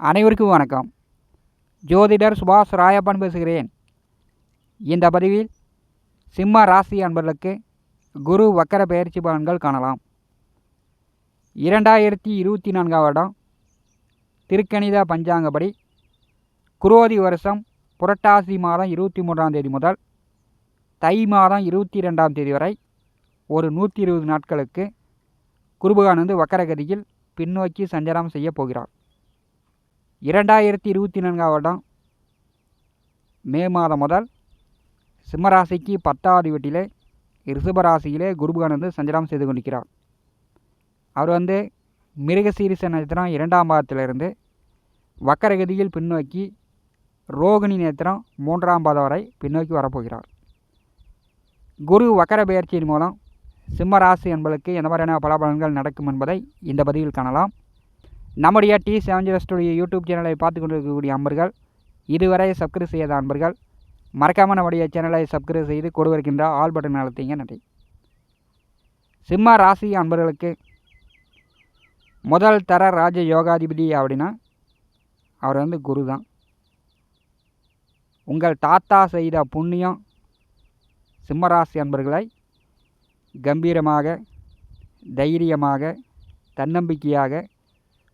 அனைவருக்கும் வணக்கம். ஜோதிடர் சுபாஷ் ராயப்பன் பேசுகிறேன். இந்த பதிவில் சிம்ம ராசி அன்பர்களுக்கு குரு வக்கர பயிற்சி பலன்கள் காணலாம். இரண்டாயிரத்தி இருபத்தி நான்காம் வருடம் திருக்கணித பஞ்சாங்கப்படி குரோதி வருஷம் புரட்டாசி மாதம் இருபத்தி மூன்றாம் தேதி முதல் தை மாதம் இருபத்தி ரெண்டாம் தேதி வரை ஒரு நூற்றி இருபது நாட்களுக்கு குருபகானந்து வக்கரகதியில் பின்னோக்கி சஞ்சாரம் செய்யப் போகிறார். இரண்டாயிரத்தி இருபத்தி நான்காம் வருடம் மே மாதம் முதல் சிம்மராசிக்கு பத்தாவது வீட்டிலே ரிஷபராசியிலே குருபகன் வந்து சஞ்சலம் செய்து கொண்டிருக்கிறார். அவர் வந்து மிருகசீரிச நட்சத்திரம் இரண்டாம் பாதத்திலிருந்து வக்கரகதியில் பின்னோக்கி ரோகிணி நேத்திரம் மூன்றாம் பாதம் வரை பின்னோக்கி வரப்போகிறார். குரு வக்கர பெயர்ச்சியின் மூலம் சிம்ம ராசி என்பதற்கு எந்த மாதிரியான பலாபலன்கள் நடக்கும் என்பதை இந்த பதிவில் காணலாம். நம்முடைய T seven zero studio YouTube சேனலை பார்த்து கொண்டிருக்கக்கூடிய அன்பர்கள் இதுவரை சப்ஸ்கிரைப் செய்யாத அன்பர்கள் மறக்காமல் நம்முடைய சேனலை சப்ஸ்கிரைப் செய்து கொடுவிருக்கின்ற ஆல் பட்டன் அழுத்திங்க நன்றி. சிம்ம ராசி அன்பர்களுக்கு முதல் தர ராஜ யோகாதிபதி அப்படின்னா அவர் வந்து குரு தான். உங்கள் தாத்தா செய்த புண்ணியம் சிம்மராசி அன்பர்களை கம்பீரமாக தைரியமாக தன்னம்பிக்கையாக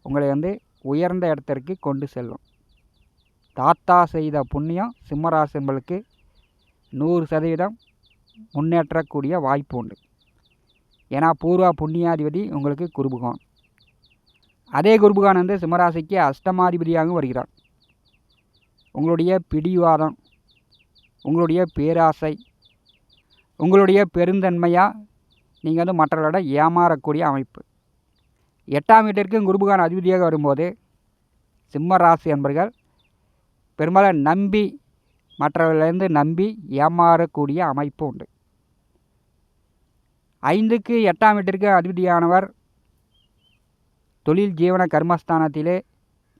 உங்களை வந்து உயர்ந்த இடத்திற்கு கொண்டு செல்லும். தாத்தா செய்த புண்ணியம் சிம்மராசிம்பளுக்கு நூறு சதவீதம் முன்னேற்றக்கூடிய வாய்ப்பு உண்டு. ஏன்னா பூர்வ புண்ணியாதிபதி உங்களுக்கு குருபுகான் அதே குருபுகான் வந்து சிம்மராசிக்கு அஷ்டமாதிபதியாகவும் வருகிறார். உங்களுடைய பிடிவாதம் உங்களுடைய பேராசை உங்களுடைய பெருந்தன்மையாக நீங்கள் வந்து மற்றவர்களோட ஏமாறக்கூடிய அமைப்பு. எட்டாம் வீட்டிற்கும் குருபுகான் அதிபதியாக வரும்போது சிம்ம ராசி என்பர்கள் பெரும்பாலும் நம்பி மற்றவர்களிருந்து நம்பி ஏமாறக்கூடிய அமைப்பு உண்டு. ஐந்துக்கு எட்டாம் வீட்டிற்கு அதிபதியானவர் தொழில் ஜீவன கர்மஸ்தானத்திலே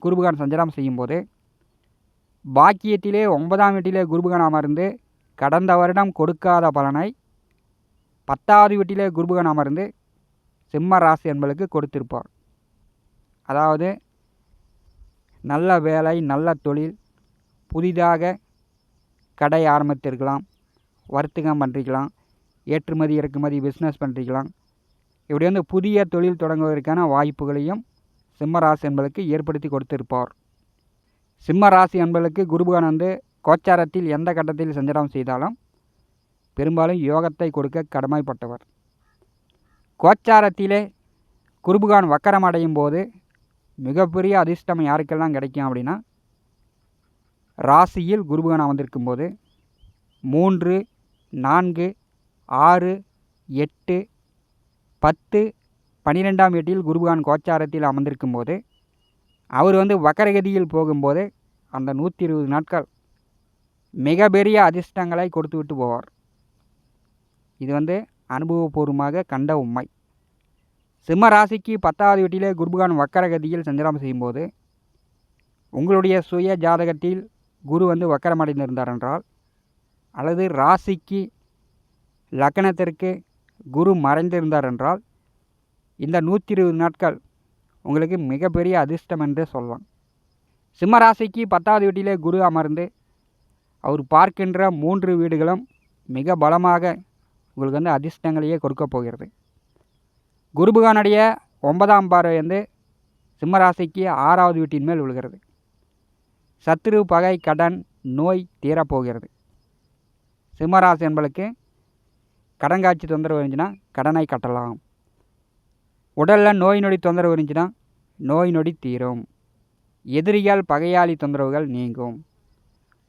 குருபுகான் சஞ்சாரம் செய்யும்போது பாக்கியத்திலே ஒன்பதாம் வீட்டிலே குருபுகான் அமர்ந்து கடந்த வருடம் கொடுக்காத பலனை பத்தாவது வீட்டிலே குருபுகான் அமர்ந்து சிம்ம ராசி என்பதற்கு கொடுத்திருப்பார். அதாவது நல்ல வேலை நல்ல தொழில் புதிதாக கடை ஆரம்பித்திருக்கலாம் வர்த்தகம் பண்ணிக்கலாம் ஏற்றுமதி இறக்குமதி பிஸ்னஸ் பண்ணுறிக்கலாம் இப்படி வந்து புதிய தொழில் தொடங்குவதற்கான வாய்ப்புகளையும் சிம்ம ராசி என்பதற்கு ஏற்படுத்தி கொடுத்திருப்பார். சிம்ம ராசி என்பதற்கு குருபகான் வந்து கோச்சாரத்தில் எந்த கட்டத்தில் சஞ்சாரம் செய்தாலும் பெரும்பாலும் யோகத்தை கொடுக்க கடமைப்பட்டவர். கோச்சாரத்திலே குருபுகான் வக்கரம் அடையும் போது மிகப்பெரிய அதிர்ஷ்டம் யாருக்கெல்லாம் கிடைக்கும் அப்படின்னா ராசியில் குருபகான் அமர்ந்திருக்கும் போது மூன்று நான்கு ஆறு எட்டு பத்து பன்னிரெண்டாம் வீட்டில் குருபகான் கோச்சாரத்தில் அமர்ந்திருக்கும் போது அவர் வந்து வக்கரகதியில் போகும்போது அந்த நூற்றி இருபது நாட்கள் மிகப்பெரிய அதிர்ஷ்டங்களை கொடுத்து விட்டு போவார். இது வந்து அனுபவபூர்வமாக கண்ட உண்மை சிம்ம ராசிக்கு பத்தாவது வீட்டிலே குருபகான் வக்கரகதியில் சஞ்சாரம் செய்யும்போது உங்களுடைய சுய ஜாதகத்தில் குரு வந்து வக்கரமடைந்திருந்தார் என்றால் அல்லது ராசிக்கு லக்கணத்திற்கு குரு மறைந்திருந்தார் என்றால் இந்த நூற்றி இருபது நாட்கள் உங்களுக்கு மிகப்பெரிய அதிர்ஷ்டம் என்று சொல்லலாம். சிம்ம ராசிக்கு பத்தாவது வீட்டிலே குரு அமர்ந்து அவர் பார்க்கின்ற மூன்று வீடுகளும் மிக பலமாக உங்களுக்கு வந்து அதிர்ஷ்டங்களையே கொடுக்க போகிறது. குருபகானுடைய ஒன்பதாம் பார்வை வந்து சிம்மராசிக்கு ஆறாவது வீட்டின் மேல் விழுகிறது. சத்ரு பகை கடன் நோய் தீரப்போகிறது சிம்மராசி என்பளுக்கு கடன் காட்சி தொந்தரவு இருந்துச்சுன்னா கடனை கட்டலாம். உடலில் நோய் நொடி தொந்தரவு இருந்துச்சுன்னா நோய் நொடி தீரும். எதிரிகள் பகையாளி தொந்தரவுகள் நீங்கும்.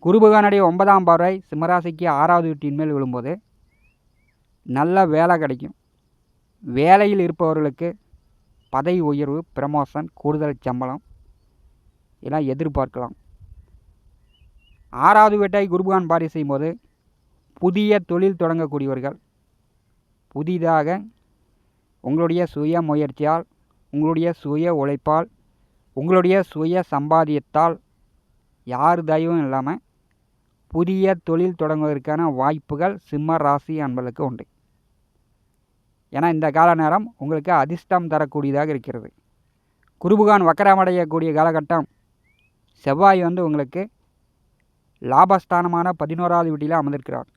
குருபகானுடைய ஒன்பதாம் பார்வை சிம்மராசிக்கு ஆறாவது வீட்டின் மேல் விழும்போது நல்ல வேலை கிடைக்கும். வேலையில் இருப்பவர்களுக்கு பதவி உயர்வு ப்ரமோஷன் கூடுதல் சம்பளம் இதெல்லாம் எதிர்பார்க்கலாம். ஆறாவது வீட்டை குருபகான் பாரி செய்யும்போது புதிய தொழில் தொடங்கக்கூடியவர்கள் புதிதாக உங்களுடைய சுய முயற்சியால் உங்களுடைய சுய உழைப்பால் உங்களுடைய சுய சம்பாதியத்தால் யார் தயவும் இல்லாமல் புதிய தொழில் தொடங்குவதற்கான வாய்ப்புகள் சிம்ம ராசி அன்பர்களுக்கு உண்டு. ஏன்னா இந்த கால நேரம் உங்களுக்கு அதிர்ஷ்டம் தரக்கூடியதாக இருக்கிறது. குருபுகான் வக்கரமடையக்கூடிய காலகட்டம் செவ்வாய் வந்து உங்களுக்கு லாபஸ்தானமான பதினோராவது வீட்டில் அமர்ந்திருக்கிறார்.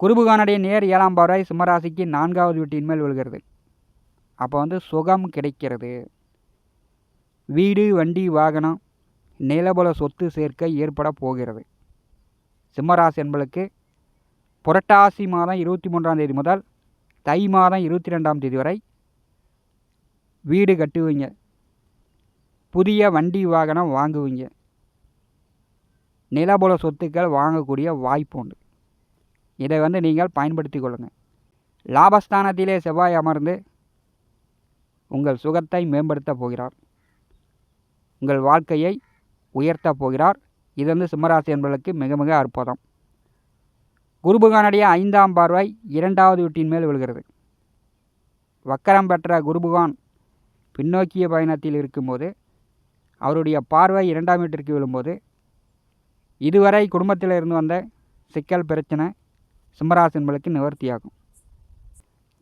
குருபுகானுடைய நேர் ஏழாம் பார்வை சிம்மராசிக்கு நான்காவது வீட்டின் மேல் விழுகிறது. அப்போ வந்து சுகம் கிடைக்கிறது. வீடு வண்டி வாகனம் நிலபல சொத்து சேர்க்கை ஏற்பட போகிறது. சிம்மராசி என்பளுக்கு புரட்டாசி மாதம் இருபத்தி மூன்றாம் தேதி முதல் தை மாதம் இருபத்தி ரெண்டாம் தேதி வரை வீடு கட்டுவீங்க. புதிய வண்டி வாகனம் வாங்குவீங்க. நிலபுல சொத்துக்கள் வாங்கக்கூடிய வாய்ப்பு உண்டு. இதை வந்து நீங்கள் பயன்படுத்தி கொள்ளுங்கள் லாபஸ்தானத்திலே செவ்வாய் அமர்ந்து உங்கள் சுகத்தை மேம்படுத்தப் போகிறார். உங்கள் வாழ்க்கையை உயர்த்தப் போகிறார். இது வந்து சிம்மராசி என்பதற்கு மிக மிக அற்புதம். குருபுகானுடைய ஐந்தாம் பார்வை இரண்டாவது வீட்டின் மேல் விழுகிறது. வக்கரம் பெற்ற குருபுகான் பின்னோக்கிய பயணத்தில் இருக்கும்போது அவருடைய பார்வை இரண்டாம் வீட்டிற்கு விழும்போது இதுவரை குடும்பத்தில் இருந்து வந்த சிக்கல் பிரச்சனை சிம்மராசின்களுக்கு நிவர்த்தியாகும்.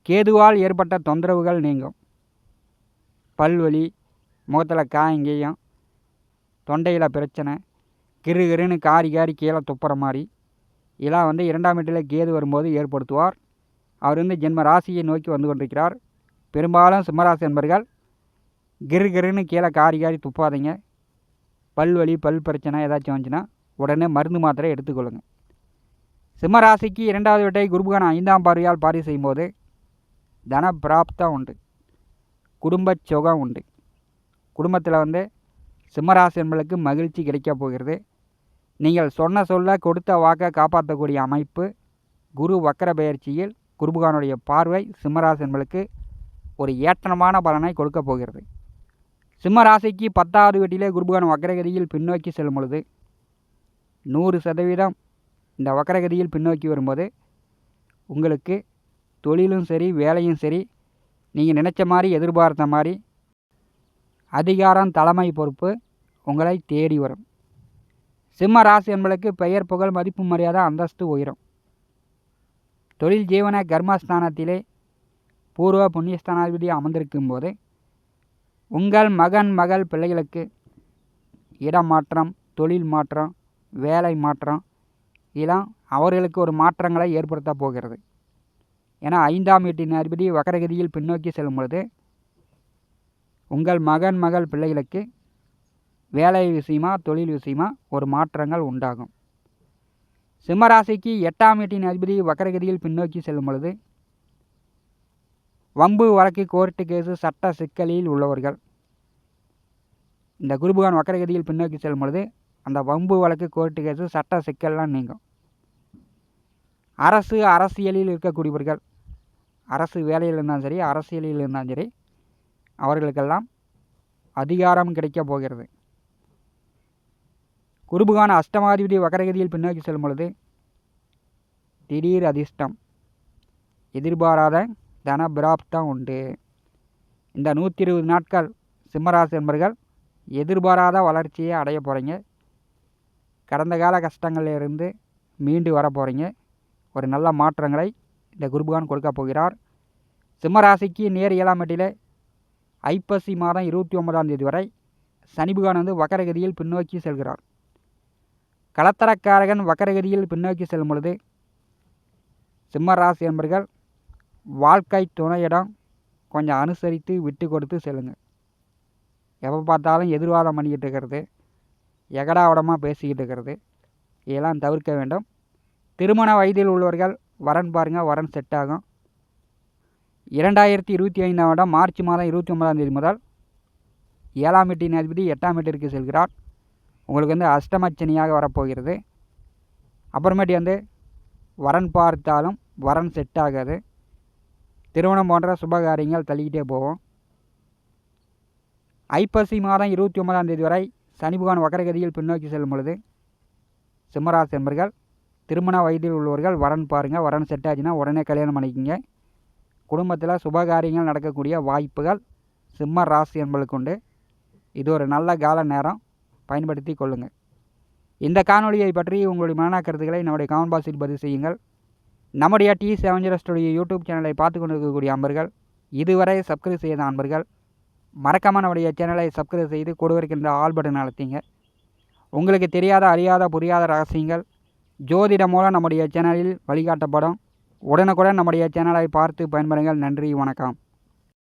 கேதுவால் ஏற்பட்ட தொந்தரவுகள் நீங்கும். பல்வலி முகத்தில் காயங்கேயும் தொண்டையில் பிரச்சனை கிரு கிருன்னு காரி காரி கீழே துப்புற மாதிரி இதெல்லாம் வந்து இரண்டாம் வீட்டில் கேது வரும்போது ஏற்படுத்துவார். அவர் வந்து ஜென்ம ராசியை நோக்கி வந்து கொண்டிருக்கிறார். பெரும்பாலும் சிம்மராசி என்பர்கள் கிரு கிருன்னு கீழே காரி காரி துப்பாதீங்க. பல் வலி பல் பிரச்சனை ஏதாச்சும் வந்துச்சுன்னா உடனே மருந்து மாத்திரை எடுத்துக்கொள்ளுங்கள் சிம்மராசிக்கு இரண்டாவது வீட்டை குருபகான ஐந்தாம் பார்வையால் பாரி செய்யும்போது தன பிராப்தம் உண்டு. குடும்ப சுகம் உண்டு. குடும்பத்தில் வந்து சிம்மராசி என்பளுக்கு மகிழ்ச்சி கிடைக்கப் போகிறது. நீங்கள் சொன்ன சொல்ல கொடுத்த வாக்கை காப்பாற்றக்கூடிய அமைப்பு குரு வக்கர பயிற்சியில் குருபகானுடைய பார்வை சிம்மராசன்களுக்கு ஒரு ஏற்றமான பலனை கொடுக்க போகிறது. சிம்மராசிக்கு பத்தாவது வீட்டிலே குருபகான் வக்கரகதியில் பின்னோக்கி செல்லும் பொழுது நூறு சதவீதம் இந்த வக்கரகதியில் பின்னோக்கி வரும்போது உங்களுக்கு தொழிலும் சரி வேலையும் சரி நீங்கள் நினச்ச மாதிரி எதிர்பார்த்த மாதிரி அதிகாரம் தலைமை பொறுப்பு உங்களை தேடி வரும். சிம்ம ராசி என்பதற்கு பெயர் புகழ் மதிப்பு மரியாதை அந்தஸ்து உயரும். தொழில் ஜீவன கர்மஸ்தானத்திலே பூர்வ புண்ணியஸ்தானாதிபதி அமர்ந்திருக்கும் போது உங்கள் மகன் மகள் பிள்ளைகளுக்கு இடமாற்றம் தொழில் மாற்றம் வேலை மாற்றம் இதெல்லாம் அவர்களுக்கு ஒரு மாற்றங்களை ஏற்படுத்த போகிறது. ஏன்னா ஐந்தாம் வீட்டின் அதிபதி வக்கரகதியில் பின்னோக்கி செல்லும் பொழுது உங்கள் மகன் மகள் பிள்ளைகளுக்கு வேலை விஷயமா தொழில் விஷயமா ஒரு மாற்றங்கள் உண்டாகும். சிம்மராசிக்கு எட்டாம் வீட்டின் அதிபதி வக்கரகதியில் பின்னோக்கி செல்லும் பொழுது வம்பு வழக்கு கோர்ட்டு கேஸு சட்ட சிக்கலில் உள்ளவர்கள். இந்த குருபகான் வக்கரகதியில் பின்னோக்கி செல்லும் பொழுது அந்த வம்பு வழக்கு கோர்ட்டு கேஸு சட்ட சிக்கல்லாம் நீங்கும். அரசு அரசியலில் இருக்கக்கூடியவர்கள் அரசு வேலையில் இருந்தாலும் சரி அரசியலில் இருந்தாலும் சரி அவர்களுக்கெல்லாம் அதிகாரம் கிடைக்கப் போகிறது. குருபுகான அஷ்டமாதிபதி வக்கரகதியில் பின்னோக்கி செல்லும் பொழுது திடீர் அதிர்ஷ்டம். எதிர்பாராத தன பிராப்தம் உண்டு. இந்த நூற்றி இருபது நாட்கள் சிம்மராசி என்பர்கள் எதிர்பாராத வளர்ச்சியை அடைய போகிறீங்க கடந்த கால கஷ்டங்களில் இருந்து மீண்டு வர போகிறீங்க ஒரு நல்ல மாற்றங்களை இந்த குருபகான் கொடுக்க போகிறார். சிம்மராசிக்கு நேர் ஏழாம் எட்டிலே ஐப்பசி மாதம் இருபத்தி ஒன்பதாம் தேதி வரை சனிபகான் வந்து வக்கரகதியில் பின்னோக்கி செல்கிறார். கலத்தரக்காரகன் வக்கரகதியில் பின்னோக்கி செல்லும் பொழுது சிம்ம ராசி என்பர்கள் வாழ்க்கை துணையிடம் கொஞ்சம் அனுசரித்து விட்டு கொடுத்து செல்லுங்கள் எப்போ பார்த்தாலும் எதிர்வாதம் பண்ணிக்கிட்டு இருக்கிறது. எகடாவடமாக பேசிக்கிட்டு இருக்கிறது. இதெல்லாம் தவிர்க்க வேண்டும். திருமண வயதில் உள்ளவர்கள் வரன் பாருங்கள் வரன் செட் ஆகும். இரண்டாயிரத்தி இருபத்தி ஐந்தாம் வருடம் மார்ச் மாதம் இருபத்தி ஒன்பதாம் தேதி முதல் ஏழாம் வீட்டின் அதிபதி எட்டாம் வீட்டிற்கு செல்கிறார். உங்களுக்கு வந்து அஷ்டமச்சனியாக வரப்போகிறது. அப்புறமேட்டு வந்து வரன் பார்த்தாலும் வரன் செட் ஆகாது. திருமணம் போன்ற சுபகாரியங்கள் தள்ளிக்கிட்டே போவோம் ஐப்பசி மாதம் இருபத்தி ஒன்பதாம் தேதி வரை சனி பகவான் வக்கரகதியில் பின்னோக்கி செல்லும் பொழுது சிம்மராசி என்பர்கள் திருமண வயதில் உள்ளவர்கள் வரன் பாருங்கள் வரன் செட் ஆச்சுன்னா உடனே கல்யாணம் பண்ணிக்கிங்க. குடும்பத்தில் சுபகாரியங்கள் நடக்கக்கூடிய வாய்ப்புகள் சிம்ம ராசி என்பதுக்கு உண்டு. இது ஒரு நல்ல கால நேரம். பயன்படுத்தி கொள்ளுங்கள். இந்த காணொலியை பற்றி உங்களுடைய மன நம்முடைய கமெண்ட் பாக்ஸில் பதிவு செய்யுங்கள். நம்முடைய டி செவஞ்சரஸ்டுடைய யூடியூப் சேனலை பார்த்து கொண்டு இருக்கக்கூடிய அன்பர்கள் இதுவரை சப்ஸ்கிரைப் செய்த அன்பர்கள் மறக்காமல் நம்முடைய சேனலை சப்ஸ்கிரைப் செய்து கொடுவருக்கின்ற ஆல் பட்டன் அழுத்திங்க. உங்களுக்கு தெரியாத அறியாத புரியாத ரகசியங்கள் ஜோதிடம் மூலம் நம்முடைய சேனலில் வழிகாட்டப்படும். உடனுக்குடன் நம்முடைய சேனலை பார்த்து பயன்பெறுங்கள். நன்றி வணக்கம்.